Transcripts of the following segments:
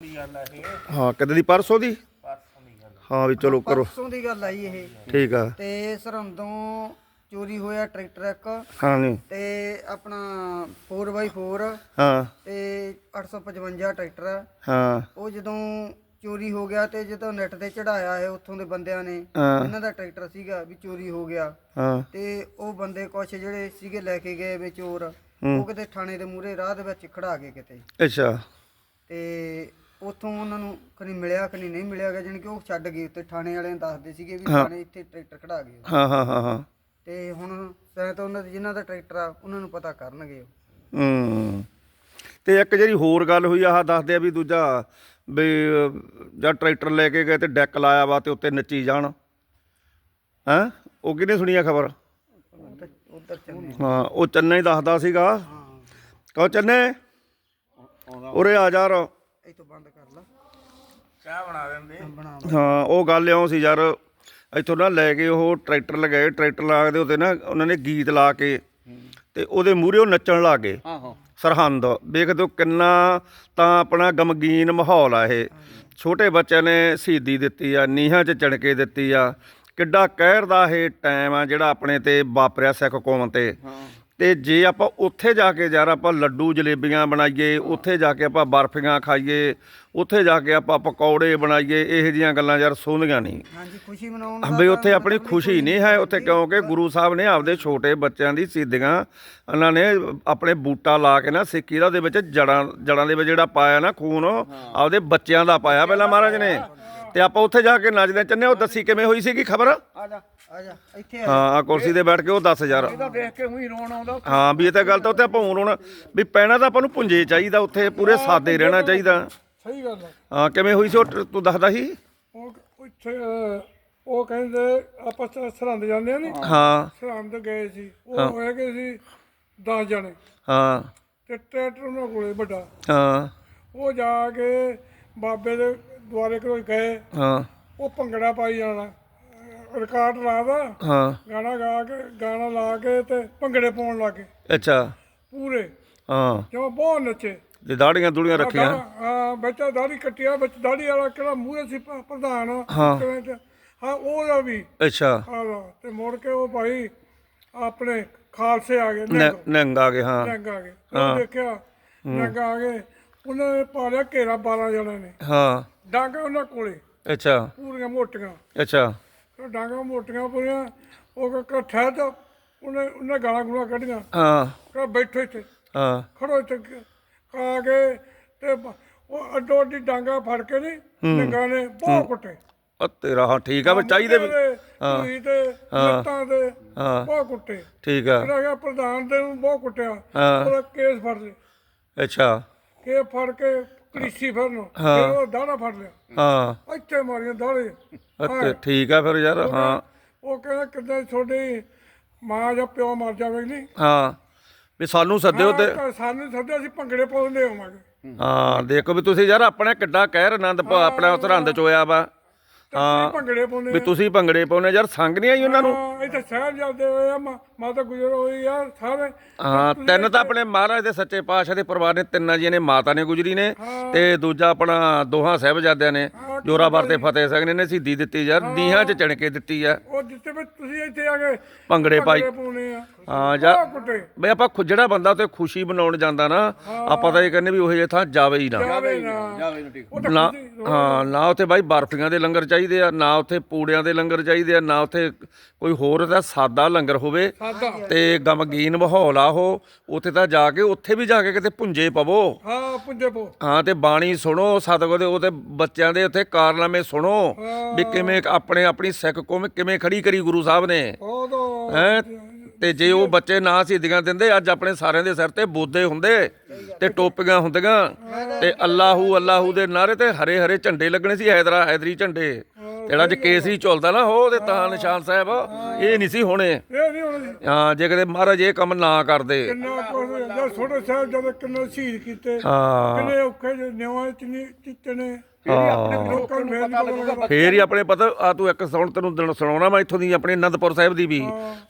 ਦੀ ਗੱਲ ਆ ਇਹ। ਹਾਂ ਕਦੇ ਦੀ? ਪਰਸੋਂ ਦੀ? ਪਰਸੋਂ ਦੀ ਗੱਲ ਹਾਂ ਵੀ ਚਲੋ ਕਰੋ। ਪਰਸੋਂ ਦੀ ਗੱਲ ਆਈ ਇਹ। ਠੀਕ ਆ। ਤੇ ਸਰਹੰਦੋਂ ਚੋਰੀ ਹੋਇਆ ਟਰੈਕਟਰ ਇੱਕ। ਹਾਂ ਨਹੀਂ ਤੇ ਆਪਣਾ 4x4 ਹਾਂ। ਤੇ 855 ਟਰੈਕਟਰ। ਆ। ਹਾਂ। ਉਹ ਜਦੋਂ ਚੋਰੀ ਹੋ ਗਿਆ ਤੇ ਜਦੋਂ ਨੈਟ ਤੇ ਚੜਾਇਆ ਹੈ ਉੱਥੋਂ ਦੇ ਬੰਦਿਆਂ ਨੇ। ਇਹਨਾਂ ਦਾ ਟਰੈਕਟਰ ਸੀਗਾ ਵੀ ਚੋਰੀ ਹੋ ਗਿਆ। ਹਾਂ। ਤੇ ਉਹ ਬੰਦੇ ਕੁਛ ਜਿਹੜੇ ਸੀਗੇ ਲੈ ਕੇ ਗਏ ਵੇ ਚੋਰ ਉਹ ਕਿਤੇ ਥਾਣੇ ਦੇ ਮੂਹਰੇ ਰਾਹ ਦੇ ਵਿੱਚ ਖੜਾ ਗਏ ਕਿਤੇ। ਅੱਛਾ। ਤੇ ਉੱਥੋਂ ਉਹਨਾਂ ਨੂੰ ਕਨੀ ਮਿਲਿਆ ਕਨੀ ਨਹੀਂ ਮਿਲਿਆ ਗਿਆ ਜਾਣੀ ਕਿ ਉਹ ਛੱਡ ਗਏ ਉੱਤੇ ਥਾਣੇ ਵਾਲਿਆਂ ਨੇ ਦੱਸਦੇ ਸੀਗੇ ਵੀ ਥਾਣੇ ਇੱਥੇ ਟਰੈਕਟਰ ਖੜਾ ਗਏ ਹਾਂ ਹਾਂ ਹਾਂ ਹਾਂ। ਤੇ ਹੁਣ ਸੈਂ ਤਾਂ ਉਹਨਾਂ ਦੇ ਜਿਨ੍ਹਾਂ ਦਾ ਟਰੈਕਟਰ ਆ ਉਹਨਾਂ ਨੂੰ ਪਤਾ ਕਰਨਗੇ ਉਹ। ਹੂੰ। ਤੇ ਇੱਕ ਜਿਹੜੀ ਹੋਰ ਗੱਲ ਹੋਈ ਆ ਆਹ ਦੱਸਦੇ ਆ ਵੀ ਦੂਜਾ ਵੀ ਅਹ, ਜਦ ਟਰੈਕਟਰ ਲੈ ਕੇ ਗਏ ਤੇ ਡੈਕ ਲਾਇਆ ਵਾ ਤੇ ਉੱਤੇ ਨੱਚੀ ਜਾਣ। ਹੈਂ? ਉਹ ਕਿਹਨੇ ਸੁਣੀ ਆ ਖਬਰ? ਉੱਧਰ ਉੱਧਰ ਚੱਲੇ ਹਾਂ ਉਹ ਚੰਨਾ ਹੀ ਦੱਸਦਾ ਸੀਗਾ। ਕਹੋ ਚੰਨੇ। ਉਰੇ ਆ ਜਾ ਰ। ਇਹ ਤੋਂ ਬੰਦ ਕਰ ਲਾ। ਚਾਹ ਬਣਾ ਦਿੰਦੇ। ਬਣਾ ਹਾਂ ਉਹ ਗੱਲ ਇਉਂ ਸੀ ਯਾਰ ਇੱਥੋਂ ਨਾ ਲੈ ਕੇ ਉਹ ਟਰੈਕਟਰ ਲਗਾਏ ਟਰੈਕਟਰ ਲਾ ਕੇ ਉਹਤੇ ਨਾ ਉਹਨਾਂ ਨੇ ਗੀਤ ਲਾ ਕੇ ਤੇ ਉਹਦੇ ਮੂਹਰੇ ਉਹ ਨੱਚਣ ਲੱਗ ਗਏ। ਆਹੋ। ਸਰਹੰਦ ਵੇਖਦੇ ਹੋ ਕਿੰਨਾ ਤਾਂ ਆਪਣਾ ਗਮਗੀਨ ਮਾਹੌਲ ਆ ਇਹ। ਛੋਟੇ ਬੱਚਿਆਂ ਨੇ ਸ਼ਹੀਦੀ ਦਿੱਤੀ ਆ ਨੀਹਾਂ 'ਚ ਚਣਕੇ ਦਿੱਤੀ ਆ। ਕਿੱਡਾ ਕਹਿਰ ਦਾ ਇਹ ਟਾਈਮ ਆ ਜਿਹੜਾ ਆਪਣੇ ਤੇ ਵਾਪਰਿਆ ਸਿੱਖ ਕੌਮ ਤੇ। ਤੇ ਜੇ ਆਪਾਂ ਉੱਥੇ ਜਾ ਕੇ ਯਾਰ ਆਪਾਂ ਲੱਡੂ ਜਲੇਬੀਆਂ ਬਣਾਈਏ ਉੱਥੇ ਜਾ ਕੇ ਆਪਾਂ ਬਰਫੀਆਂ ਖਾਈਏ ਉੱਥੇ ਜਾ ਕੇ ਆਪਾਂ ਪਕੌੜੇ ਬਣਾਈਏ ਇਹੋ ਜੀਆਂ ਗੱਲਾਂ ਯਾਰ ਸੋਹਣੀਆਂ ਨਹੀਂ। ਹਾਂਜੀ ਖੁਸ਼ੀ ਮਨਾਉਣ ਦਾ ਬਈ ਉੱਥੇ ਆਪਣੀ ਖੁਸ਼ੀ ਨਹੀਂ ਹੈ ਉੱਥੇ ਕਿਉਂਕਿ ਗੁਰੂ ਸਾਹਿਬ ਨੇ ਆਪਦੇ ਛੋਟੇ ਬੱਚਿਆਂ ਦੀ ਸਿੱਧੀਆਂ ਉਹਨਾਂ ਨੇ ਆਪਣੇ ਬੂਟਾ ਲਾ ਕੇ ਨਾ ਸਿੱਖੀ ਦਾ ਦੇ ਵਿੱਚ ਜੜਾਂ ਜੜਾਂ ਦੇ ਵਿੱਚ ਜਿਹੜਾ ਪਾਇਆ ਨਾ ਖੂਨ ਆਪਦੇ ਬੱਚਿਆਂ ਦਾ ਪਾਇਆ ਪਹਿਲਾਂ ਮਹਾਰਾਜ ਨੇ। ਤੇ ਆਪਾਂ ਉੱਥੇ ਜਾ ਕੇ ਨੱਚਦੇ ਚੰਨੇ ਉਹ ਦੱਸੀ ਕਿਵੇਂ ਹੋਈ ਸੀਗੀ ਖਬਰ? ਆ ਜਾ ਆ ਜਾ ਇੱਥੇ ਹਾਂ ਆ ਕੁਰਸੀ ਤੇ ਬੈਠ ਕੇ ਉਹ ਦੱਸ ਯਾਰ। ਇਹਦਾ ਦੇਖ ਕੇ ਉਹੀ ਰੋਣ ਆਉਂਦਾ। ਹਾਂ ਵੀ ਇਹ ਤਾਂ ਗੱਲ ਤਾਂ ਉੱਥੇ ਆਪਾਂ ਹੁਣ ਹੁਣ ਵੀ ਪੈਣਾ ਤਾਂ ਆਪਾਂ ਨੂੰ ਪੁੰਜੇ ਚਾਹੀਦਾ ਉੱਥੇ ਪੂਰੇ ਸਾਦੇ ਰਹਿਣਾ ਚਾਹੀਦਾ। ਸਹੀ ਗੱਲ ਹੈ ਹਾਂ ਕਿਵੇਂ ਹੋਈ ਸੀ ਉਹ ਟ- ਤੂੰ ਦੱਸਦਾ ਸੀ? ਉਹ ਉੱਥੇ ਅਹ, ਉਹ ਕਹਿੰਦੇ ਆਪਾਂ ਸ- ਸਰਹੰਦ ਜਾਂਦੇ ਆ ਨੀ? ਹਾਂ। ਸਰਹੰਦ ਗਏ ਸੀ। ਉਹ ਹੋਏ ਗਏ ਸੀ 10 ਜਣੇ। ਹਾਂ। ਤੇ ਟਰੈਕਟਰ ਉਹਨਾਂ ਕੋਲੇ ਵੱਡਾ। ਹਾਂ। ਉਹ ਜਾ ਕੇ ਬਾਬੇ ਦੇ ਦੁਆਰੇ ਕੋਲ ਗਏ। ਹਾਂ। ਉਹ ਭੰਗੜਾ ਪਾਈ ਜਾਣਾ। ਰਿਕਾਰਡ ਲਾਦਾ ਹਾਂ। ਗਾਣਾ ਗਾ ਕੇ ਗਾਣਾ ਲਾ ਕੇ ਤੇ ਭੰਗੜੇ ਪਾਉਣ ਲੱਗੇ। ਅੱਛਾ। ਪੂਰੇ। ਹਾਂ। ਜਿਵੇਂ ਬਹੁਤ ਨੱਚੇ। ਤੇ ਦਾੜੀਆਂ ਦੂੜੀਆਂ ਰੱਖੀਆਂ। ਹਾਂ ਬੱਚਾ ਦਾੜੀ ਕੱਟਿਆ ਵਿੱਚ ਦਾੜੀ ਵਾਲਾ ਕਿਹੜਾ ਮੂਹਰੇ ਸੀ ਪ੍ਰਧਾਨ। ਹਾਂ। ਹਾਂ ਉਹਦਾ ਵੀ। ਅੱਛਾ। ਆਲਾ ਤੇ ਮੁੜ ਕੇ ਉਹ ਭਾਈ ਆਪਣੇ ਖਾਲਸੇ ਆ ਗਏ ਨੰਗ। ਆ ਗਏ ਹਾਂ। ਨੰਗ ਆ ਗਏ। ਉਹ ਦੇਖਿਆ ਨੰਗ ਆ ਗਏ। ਉਹਨਾਂ ਨੇ ਪਾ ਲਿਆ ਘੇਰਾ 12 ਜਣਾਂ ਨੇ। ਹਾਂ। ਡਾਂਗ ਉਹਨਾਂ ਕੋਲੇ। ਅੱਛਾ। ਪੂਰੀਆਂ ਮੋਟੀਆਂ। ਅੱਛਾ। ਉਹ ਡਾਂਗਾਂ ਮੋਟੀਆਂ ਪੂਰੀਆਂ ਉਹ ਠਹਿਰ ਤਾਂ ਉਹਨੇ ਉਹਨੇ ਗਾਲਾਂ ਗੁਲਾਂ ਕੱਢੀਆਂ। ਹਾਂ। ਕਹ ਬੈਠੋ ਇੱਥੇ। ਹਾਂ। ਖੜੋ ਇੱਥੇ। ਆ ਕੇ ਤੇ ਉਹ ਅੱਡੋ ਅੱਡੀ ਡਾਂਗਾ ਫੜ ਕੇ ਨਹੀਂ ਨੰਗਾ ਨੇ ਬਹੁਤ ਕੁੱਟੇ। ਉਹ ਤੇਰਾ ਹਾਂ ਠੀਕ ਆ ਵੀ ਚਾਹੀਦੇ ਵੀ ਹਾਂ। ਤੇ ਲੱਤਾਂ ਤੇ ਹਾਂ। ਬਹੁਤ ਕੁੱਟੇ। ਠੀਕ ਆ। ਜਿਹੜਾ ਹੈਗਾ ਪ੍ਰਧਾਨ ਦੇ ਨੂੰ ਬਹੁਤ ਕੁੱਟਿਆ। ਹਾਂ। ਉਹਦਾ ਕੇਸ ਫੜ ਲਿਆ। ਅੱਛਾ। ਕੇ ਫੜ ਕੇ ਕ੍ਰਿਸ਼ੀ ਫੜਨ। ਫਿਰ ਉਹ ਦਾੜਾ ਫੜ ਲਿਆ। ਹਾਂ। ਇੱਥੇ ਮਾਰੀਆਂ ਦਾੜੇ ਅਤੇ ਠੀਕ ਆ ਫਿਰ ਯਾਰ ਹਾਂ। ਉਹ ਕਹਿੰਦਾ ਕਿੱਦਾਂ ਤੁਹਾਡੀ ਮਾਂ ਜਾਂ ਪਿਓ ਮਰ ਜਾਵੇ ਨਹੀਂ ਹਾਂ। ਵੀ ਸਾਨੂੰ ਸੱਦਿਓ ਤੇ ਹਾਂ, ਸਾਨੂੰ ਸੱਦਿਆ ਅਸੀਂ ਭੰਗੜੇ ਪਾਉਂਦੇ ਹੋਵਾਂਗੇ ਹਾਂ ਦੇਖੋ ਵੀ ਤੁਸੀਂ ਯਾਰ ਆਪਣੇ ਕਿੱਡਾ ਕਹਿਰ ਆਨੰਦ ਪ- ਆਪਣਾ ਸਰਹੰਦ ਚ ਹੋਇਆ ਵਾ। ਹਾਂ। ਭੰਗੜੇ ਪਾਉਂਦੇ ਵੀ ਤੁਸੀਂ ਭੰਗੜੇ ਪਾਉਨੇ ਯਾਰ ਸੰਗ ਨਹੀਂ ਆਈ ਉਹਨਾਂ ਨੂੰ? ਹਾਂ ਇੱਥੇ ਸ਼ਹਿਰ ਜਾਂਦੇ ਹੋਏ ਆ ਮਾ- ਮਾਤਾ ਗੁਜਰ ਹੋਈ ਆ ਸਾਰੇ ਹਾਂ ਤਿੰਨ ਤਾਂ ਆਪਣੇ ਮਹਾਰਾਜ ਦੇ ਸੱਚੇ ਪਾਤਸ਼ਾਹ ਦੇ ਪਰਿਵਾਰ ਨੇ ਤਿੰਨਾਂ ਜੀ ਨੇ ਮਾਤਾ ਨੇ ਗੁਜਰੀ ਨੇ ਤੇ ਦੂਜਾ ਆਪਣਾ ਦੋਹਾਂ ਸਾਹਿਬਜ਼ਾਦਿਆਂ ਨੇ ਜੋਰਾਵਰ ਤੇ ਫਤਿਹ ਸਿੰਘ ਨੇ ਨੇ ਸ਼ਹੀਦੀ ਦਿੱਤੀ ਯਾਰ ਨੀਹਾਂ 'ਚ ਚਣਕੇ ਦਿੱਤੀ ਆ। ਉਹ ਜਿੱਥੇ ਵੀ ਤੁਸੀਂ ਇੱਥੇ ਆ ਗਏ ਭੰਗੜੇ ਪਾਈ। ਹਾਂ ਕੁੱਟੇ ਬਈ ਆਪਾਂ ਜਿਹੜਾ ਬੰਦਾ ਤੇ ਖੁਸ਼ੀ ਮਨਾਉਣ ਜਾਂਦਾ ਨਾ ਆਪਾਂ ਤਾਂ ਇਹ ਕਹਿੰਦੇ ਵੀ ਉਹ ਜੇ ਥਾਂ ਜਾਵੇ ਹੀ ਨਾ। ਜਾਵੇ ਨਾ। ਹਾਂ ਨਾ ਉੱਥੇ ਬਾਈ ਬਰਫੀਆਂ ਦੇ ਲੰਗਰ ਚਾਹੀਦੇ ਆ ਨਾ ਉੱਥੇ ਪੂੜਿਆਂ ਦੇ ਲੰਗਰ ਚਾਹੀਦੇ ਆ ਨਾ ਉੱਥੇ ਕੋਈ ਹੋਰ ਦਾ ਸਾਦਾ ਲੰਗਰ ਹੋਵੇ ਤੇ ਗਮਗੀਨ ਮਾਹੌਲ ਆ ਉਹ। ਉੱਥੇ ਤਾਂ ਜਾ ਕੇ ਉੱਥੇ ਵੀ ਜਾ ਕੇ ਕਿਤੇ ਪੁੰਜੇ ਪਵੋ। ਹਾਂ ਪੁੰਜੇ ਪੋ ਹਾਂ ਤੇ ਬਾਣੀ ਸੁਣੋ ਸਤਿਗੁਰ ਦੇ ਉਹਦੇ ਬੱਚਿਆਂ ਦੇ ਉੱਥੇ ਕਾਰਨਾਮੇ ਸੁਣੋ। ਵੀ ਕਿਵੇਂ ਆਪਣੇ ਆਪਣੀ ਸਿੱਖ ਕੌਮ ਕਿਵੇਂ ਖੜੀ ਕਰੀ ਗੁਰੂ ਸਾਹਿਬ ਨੇ। ਹੈ ਤੇ ਜੇ ਉਹ ਬੱਚੇ ਨਾ ਸ਼ਹੀਦੀਆਂ ਦਿੰਦੇ ਅੱਜ ਆਪਣੇ ਸਾਰਿਆਂ ਦੇ ਸਿਰ ਤੇ ਬੋਦੇ ਹੁੰਦੇ ਤੇ ਟੋਪੀਆਂ ਹੁੰਦੀਆਂ। ਤੇ ਅੱਲਾਹੂ ਅੱਲਾਹੂ ਦੇ ਨਾਰੇ ਤੇ ਹਰੇ ਹਰੇ ਝੰਡੇ ਲੱਗਣੇ ਸੀ ਹੈਦਰਾ ਹੈਦਰੀ ਝੰਡੇ। ਜਿਹੜਾ ਅੱਜ ਕੇਸਰੀ ਝੁਲਦਾ ਨਾ ਉਹ ਉਹਦੇ ਤਾਂ ਨਿਸ਼ਾਨ ਸਾਹਿਬ ਇਹ ਨਹੀਂ ਸੀ ਹੋਣੇ। ਇਹ ਨਹੀਂ ਹੋਣਾ ਹਾਂ ਜੇ ਕਦੇ ਮਹਾਰਾਜ ਇਹ ਕੰਮ ਨਾ ਕਰਦੇ। ਕਿੰਨਾ ਕੁਝ ਜਦ ਛੋਟੇ ਸਾਹਿਬ ਜਦੋਂ ਕਿੰਨੇ ਸ਼ਹੀਦ ਕੀਤੇ ਹਾਂ। ਕਿੰਨੇ ਔਖੇ ਜਿਹੇ ਨਿਵਾਂ ਚ ਚਿੱਤੇ ਨੇ। ਲੋਕਾਂ ਨੂੰ ਪਤਾ ਲੱਗੂਗਾ ਫੇਰ ਹੀ ਆਪਣੇ ਪਤਾ ਆ ਤੂੰ ਇੱਕ ਸੁਣ ਤੈਨੂੰ ਦਿਨ ਸੁਣਾਉਣਾ ਮੈਂ ਇੱਥੋਂ ਦੀ ਆਪਣੇ ਅਨੰਦਪੁਰ ਸਾਹਿਬ ਦੀ ਵੀ।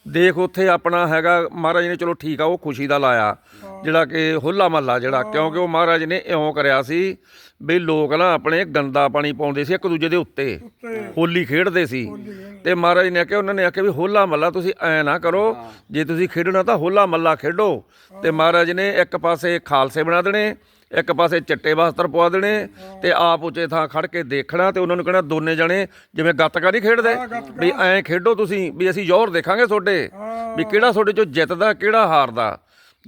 ਦੇਖ ਉੱਥੇ ਆਪਣਾ ਹੈਗਾ ਮਹਾਰਾਜ ਨੇ ਚਲੋ ਠੀਕ ਆ ਉਹ ਖੁਸ਼ੀ ਦਾ ਲਾਇਆ। ਜਿਹੜਾ ਕਿ ਹੋਲਾ ਮਹੱਲਾ ਜਿਹੜਾ ਕਿਉਂਕਿ ਉਹ ਮਹਾਰਾਜ ਨੇ ਇਉਂ ਕਰਿਆ ਸੀ ਵੀ ਲੋਕ ਨਾ ਆਪਣੇ ਗੰਦਾ ਪਾਣੀ ਪਾਉਂਦੇ ਸੀ ਇੱਕ ਦੂਜੇ ਦੇ ਉੱਤੇ। ਹੋਲੀ ਖੇਡਦੇ ਸੀ। ਤੇ ਮਹਾਰਾਜ ਨੇ ਆਖਿਆ ਉਹਨਾਂ ਨੇ ਆਖਿਆ ਵੀ ਹੋਲਾ ਮਹੱਲਾ ਤੁਸੀਂ ਐ ਨਾ ਕਰੋ ਜੇ ਤੁਸੀਂ ਖੇਡਣਾ ਤਾਂ ਹੋਲਾ ਮਹੱਲਾ ਖੇਡੋ। ਤੇ ਮਹਾਰਾਜ ਨੇ ਇੱਕ ਪਾਸੇ ਖਾਲਸੇ ਬਣਾ ਦੇਣੇ ਇੱਕ ਪਾਸੇ ਚਿੱਟੇ ਵਸਤਰ ਪਵਾ ਦੇਣੇ ਤੇ ਆਪ ਉੱਚੇ ਥਾਂ ਖੜ ਕੇ ਦੇਖਣਾ ਤੇ ਉਹਨਾਂ ਨੂੰ ਕਹਿਣਾ ਦੋਨੇ ਜਣੇ ਜਿਵੇਂ ਗੱਤਕਾ ਨਹੀਂ ਖੇਡਦੇ ਵੀ ਐਂ ਖੇਡੋ ਤੁਸੀਂ ਵੀ ਅਸੀਂ ਜ਼ੋਰ ਦੇਖਾਂਗੇ ਤੁਹਾਡੇ। ਵੀ ਕਿਹੜਾ ਤੁਹਾਡੇ ਚੋਂ ਜਿੱਤਦਾ ਕਿਹੜਾ ਹਾਰਦਾ।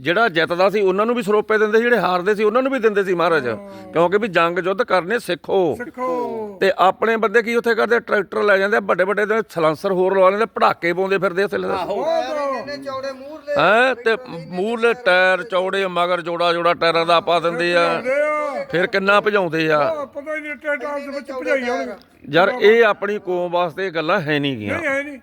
ਜਿਹੜਾ ਜਿੱਤਦਾ ਸੀ ਉਹਨਾਂ ਨੂੰ ਵੀ ਸਰੋਪੇ ਦਿੰਦੇ ਸੀ ਜਿਹੜੇ ਹਾਰਦੇ ਸੀ ਉਹਨਾਂ ਨੂੰ ਵੀ ਦਿੰਦੇ ਸੀ ਮਹਾਰਾਜ। ਕਿਉਂਕਿ ਵੀ ਜੰਗ ਯੁੱਧ ਕਰਨੇ ਸਿੱਖੋ। ਸਿੱਖੋ। ਤੇ ਆਪਣੇ ਬੰਦੇ ਕੀ ਉੱਥੇ ਕਰਦੇ ਟਰੈਕਟਰ ਲੈ ਜਾਂਦੇ ਵੱਡੇ ਵੱਡੇ ਦੇ ਸਲਾਂਸਰ ਹੋਰ ਲਵਾ ਲੈਂਦੇ ਪੜਾਕੇ ਪਾਉਂਦੇ ਫਿਰਦੇ ਉੱਥੇ ਇੰਨੇ ਚੌੜੇ ਮੂਹਰ ਲੈ ਹੈ ਤੇ ਮੂਹਰਲੇ ਟਾਇਰ ਚੌੜੇ ਮਗਰ ਜੋੜਾ ਜੋੜਾ ਟਾਇਰਾਂ ਦਾ ਪਾ ਦਿੰਦੇ ਆ। ਫਿਰ ਕਿੰਨਾ ਭਜਾਉਂਦੇ ਆ? ਆਹ ਪਤਾ ਹੀ ਨਹੀਂ ਟੇਟਾ ਦੇ ਵਿੱਚ ਭਜਾਈ ਆਉਣਗੇ ਯਾਰ ਇਹ ਆਪਣੀ ਕੌਮ ਵਾਸਤੇ ਗੱਲਾਂ ਹੈ ਨਹੀਂ ਗੀਆਂ। ਨਹੀਂ ਹੈ ਨਹੀਂ।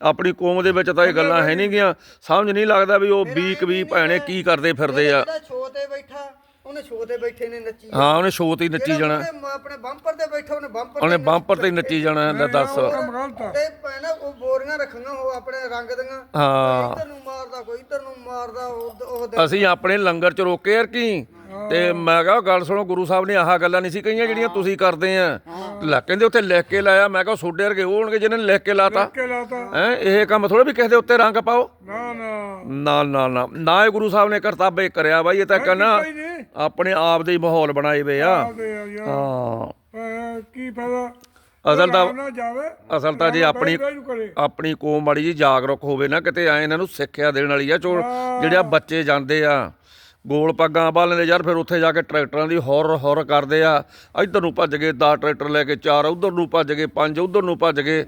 ਆਪਣੀ ਕੌਮ ਦੇ ਵਿੱਚ ਤਾਂ ਇਹ ਗੱਲਾਂ ਹੈ ਨਹੀਂ ਗੀਆਂ ਸਮਝ ਨਹੀਂ ਲੱਗਦਾ ਵੀ ਉਹ ਬੀਕ ਵੀ ਭੈਣੇ ਕੀ ਕਰਦੇ ਫਿਰਦੇ ਆ। ਜਿਹੜਾ ਤੇ ਬੈਠਾ ਉਹਨੇ ਛੋ ਤੇ ਬੈਠੇ ਨੇ ਨੱਚੀ ਹਾਂ ਉਹਨੇ ਸ਼ੋਅ ਤੇ ਹੀ ਨੱਚੀ ਜਾਣਾ। ਆਪਣੇ ਬੰਪਰ ਤੇ ਬੈਠਾ ਉਹਨੇ ਬੰਪਰ ਉਹਨੇ ਬੰਪਰ ਤੇ ਹੀ ਨੱਚੀ ਜਾਣਾ ਲੈ ਦੱਸ। ਤੇ। ਭੈਣਾ ਉਹ ਬੋਰੀਆਂ ਰੱਖੀਆਂ ਉਹ ਆਪਣੇ ਰੰਗ ਦੀਆਂ। ਹਾਂ। ਇੱਧਰ ਨੂੰ ਮਾਰਦਾ ਕੋਈ ਇੱਧਰ ਨੂੰ ਮਾਰਦਾ ਉਹ ਅਸੀਂ ਆਪਣੇ ਲੰਗਰ ਚ ਰੋਕੇ ਯਾਰ ਕੀ? ਤੇ ਮੈਂ ਕਿਹਾ ਗੱਲ ਸੁਣੋ ਗੁਰੂ ਸਾਹਿਬ ਨੇ ਆਹ ਗੱਲਾਂ ਨਹੀਂ ਸੀ ਕਹੀਆਂ ਜਿਹੜੀਆਂ ਤੁਸੀਂ ਕਰਦੇ ਆ। ਲੈ ਕਹਿੰਦੇ ਉੱਥੇ ਲਿਖ ਕੇ ਲਾਇਆ ਮੈਂ ਕਿਹਾ ਸੋਡੇ ਵਰਗੇ ਉਹ ਹੋਣਗੇ ਜਿਹਨਾਂ ਨੇ ਲਿਖ ਕੇ ਲਾਤਾ। ਕੇ ਲਾਤਾ। ਹੈ ਇਹ ਕੰਮ ਥੋੜਾ ਵੀ ਕਿਸੇ ਦੇ ਉੱਤੇ ਰੰਗ ਪਾਓ। ਨਾ ਨਾ। ਨਾ ਨਾ ਨਾ। ਨਾ ਇਹ ਗੁਰੂ ਸਾਹਿਬ ਨੇ ਕਰਤੱਵ ਇਹ ਕਰਿਆ ਬਾਈ ਇਹ ਤਾਂ ਕਹਿੰਦਾ ਕੋਈ ਨਹੀਂ। ਆਪਣੇ ਆਪ ਦੇ ਹੀ ਮਾਹੌਲ ਬਣਾਏ ਵੇ ਆ। ਆ ਯਾਰ ਹਾਂ। ਅਹ ਕੀ ਫਾਇਦਾ? ਅਸਲ ਤਾਂ ਜਾਵੇ ਅਸਲ ਤਾਂ ਜੇ ਆਪਣੀ ਕਰੇ ਆਪਣੀ ਕੌਮ ਮਾੜੀ ਜੀ ਜਾਗਰੂਕ ਹੋਵੇ ਨਾ ਕਿਤੇ ਐ ਇਹਨਾਂ ਨੂੰ ਸਿੱਖਿਆ ਦੇਣ ਵਾਲੀ ਆ ਚੋ ਜਿਹੜਿਆ ਬੱਚੇ ਜਾਂਦੇ ਆ। ਗੋਲ ਪੱਗਾਂ ਬਾਲਣ ਦੇ ਯਾਰ ਫਿਰ ਉੱਥੇ ਜਾ ਕੇ ਟਰੈਕਟਰਾਂ ਦੀ ਹੌਰ ਹੌਰ ਕਰਦੇ ਆ। ਇੱਧਰ ਨੂੰ ਭੱਜ ਗਏ 10 ਟਰੈਕਟਰ ਲੈ ਕੇ ਚਾਰ ਉਧਰ ਨੂੰ ਭੱਜ ਗਏ ਪੰਜ ਉਧਰ ਨੂੰ ਭੱਜ ਗਏ।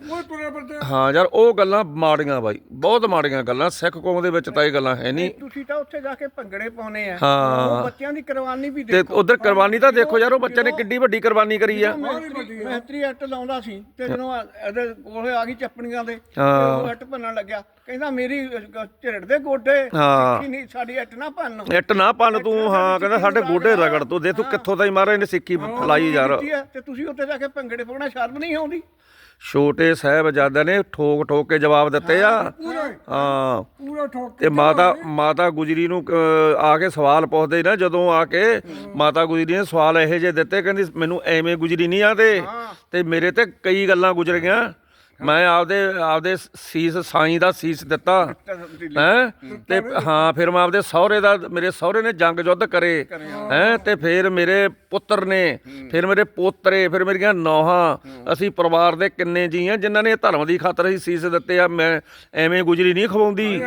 ਹਾਂ ਯਾਰ ਉਹ ਗੱਲਾਂ ਮਾੜੀਆਂ ਬਾਈ ਬਹੁਤ ਮਾੜੀਆਂ ਗੱਲਾਂ ਸਿੱਖ ਕੌਮ ਦੇ ਵਿੱਚ ਤਾਂ ਇਹ ਗੱਲਾਂ ਹੈ ਨਹੀਂ। ਤੁਸੀਂ ਤਾਂ ਉੱਥੇ ਜਾ ਕੇ ਭੰਗੜੇ ਪਾਉਨੇ ਆ। ਹਾਂ। ਬੱਚਿਆਂ ਦੀ ਕੁਰਬਾਨੀ ਵੀ ਤੇ ਦੇਖੋ। ਉਧਰ ਕੁਰਬਾਨੀ ਤਾਂ ਦੇਖੋ ਯਾਰ ਉਹ ਬੱਚੇ ਨੇ ਕਿੱਡੀ ਵੱਡੀ ਕੁਰਬਾਨੀ ਕਰੀ ਆ। ਮਹਿਤਰੀ ਐਕਟ ਲਾਉਂਦਾ ਸੀ ਤੇ ਜਦੋਂ ਆ- ਇਹਦੇ ਕੋਲ ਆ ਗਈ ਚੱਪਣੀਆਂ ਦੇ ਤੇ ਹਾਂ। ਉਹ ਐਕਟ ਭੰਨਣ ਲੱਗਿਆ। ਕਹਿੰਦਾ ਮੇਰੀ ਝਿਰੜ ਦੇ ਗੋਡੇ ਹਾਂ। ਸਿੱਖੀ ਨਹੀਂ ਸਾਡੀ ਐਕਟ ਨਾ ਭੰਨ। ਨਾ ਪੰਨ ਤੂੰ ਹਾਂ ਕਹਿੰਦਾ ਸਾਡੇ ਗੋਡੇ ਰਗੜ ਤੂੰ ਦੇ ਤੂੰ ਕਿੱਥੋਂ ਤਾਈ ਮਹਾਰਾਜ ਨੇ ਸਿੱਖੀ ਫਲਾਈ ਯਾਰ। ਤੇ ਤੁਸੀਂ ਉੱਥੇ ਜਾ ਕੇ ਭੰਗੜੇ ਪਾਉਣਾ ਸ਼ਰਮ ਨਹੀਂ ਆਉਂਦੀ? ਛੋਟੇ ਸਾਹਿਬਜ਼ਾਦਿਆਂ ਨੇ ਠੋਕ ਠੋਕ ਕੇ ਜਵਾਬ ਦਿੱਤੇ ਆ। ਹਾਂ ਪੂਰਾ ਠੋਕ ਤੇ ਮਾਤਾ ਮਾਤਾ ਗੁਜਰੀ ਨੂੰ ਆ ਕੇ ਸਵਾਲ ਪੁੱਛਦੇ ਨਾ ਜਦੋਂ ਆ ਕੇ ਮਾਤਾ ਗੁਜਰੀ ਨੇ ਸਵਾਲ ਇਹੋ ਜਿਹੇ ਦਿੱਤੇ ਕਹਿੰਦੀ ਮੈਨੂੰ ਐਵੇਂ ਗੁਜਰੀ ਨਹੀਂ ਆਦੇ ਤੇ ਮੇਰੇ ਤੇ ਕਈ ਗੱਲਾਂ ਗੁਜ਼ਰ ਗਈਆਂ। ਮੈਂ ਆਪਦੇ ਆਪਦੇ ਸੀਸ ਸਾਈਂ ਦਾ ਸੀਸ ਦਿੱਤਾ। ਹੈ? ਤੇ ਹਾਂ। ਫਿਰ ਮੈਂ ਆਪਦੇ ਸਹੁਰੇ ਦਾ ਮੇਰੇ ਸਹੁਰੇ ਨੇ ਜੰਗ ਯੁੱਧ ਕਰੇ। ਹੈ? ਤੇ ਫਿਰ ਮੇਰੇ ਪੁੱਤਰ ਨੇ। ਫਿਰ ਮੇਰੇ ਪੋਤਰੇ ਫਿਰ ਮੇਰੀਆਂ ਨੌਹਾਂ ਅਸੀਂ ਪਰਿਵਾਰ ਦੇ ਕਿੰਨੇ ਜੀ ਆ ਜਿਨ੍ਹਾਂ ਨੇ ਧਰਮ ਦੀ ਖਾਤਰ ਹੀ ਸੀਸ ਦਿੱਤੇ ਆ ਮੈਂ ਐਵੇਂ ਗੁਜਰੀ ਨਹੀਂ ਖਵਾਉਂਦੀ।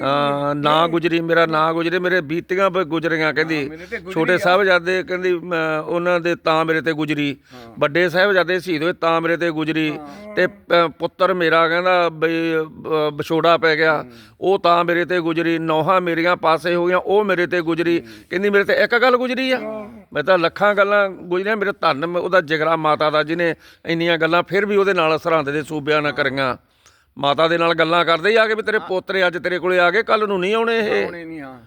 ਹਾਂ ਨਾ ਗੁਜਰੀ ਮੇਰਾ ਨਾਂ ਗੁਜਰੇ ਮੇਰੇ ਬੀਤੀਆਂ ਗੁਜਰੀਆਂ ਕਹਿੰਦੀ ਛੋਟੇ ਸਾਹਿਬਜ਼ਾਦੇ ਕਹਿੰਦੀ ਉਹਨਾਂ ਦੇ ਤਾਂ ਮੇਰੇ ਤੇ ਗੁਜਰੀ। ਵੱਡੇ ਸਾਹਿਬਜ਼ਾਦੇ ਸ਼ਹੀਦ ਹੋਏ ਤਾਂ ਮੇਰੇ ਤੇ ਗੁਜਰੀ। ਤੇ ਪੁੱਤਰ ਮੇਰਾ ਕਹਿੰਦਾ ਬਈ ਵਿਛੋੜਾ ਪੈ ਗਿਆ। ਉਹ ਤਾਂ ਮੇਰੇ ਤੇ ਗੁਜਰੀ ਨੌਹਾਂ ਮੇਰੀਆਂ ਪਾਸੇ ਹੋ ਗਈਆਂ ਉਹ ਮੇਰੇ ਤੇ ਗੁਜਰੀ। ਕਹਿੰਦੀ ਮੇਰੇ ਤੇ ਇੱਕ ਗੱਲ ਗੁਜਰੀ ਆ। ਮੈਂ ਤਾਂ ਲੱਖਾਂ ਗੱਲਾਂ ਗੁਜਰੀਆਂ ਮੇਰੇ ਧੰਨ ਮ- ਉਹਦਾ ਜਿਗਰਾ ਮਾਤਾ ਦਾ ਜਿਹਨੇ ਇੰਨੀਆਂ ਗੱਲਾਂ ਫਿਰ ਵੀ ਉਹਦੇ ਨਾਲ ਸਰਹੰਦ ਦੇ ਸੂਬਿਆਂ ਨਾਲ ਕਰੀਆਂ। ਮਾਤਾ ਦੇ ਨਾਲ ਗੱਲਾਂ ਕਰਦੇ ਹੀ ਆ ਕੇ ਵੀ ਤੇਰੇ ਪੋਤਰੇ ਅੱਜ ਤੇਰੇ ਕੋਲੇ ਆ ਗਏ ਕੱਲ ਨੂੰ ਨਹੀਂ ਆਉਣੇ ਇਹ। ਆਉਣੇ ਨਹੀਂ ਹਾਂ।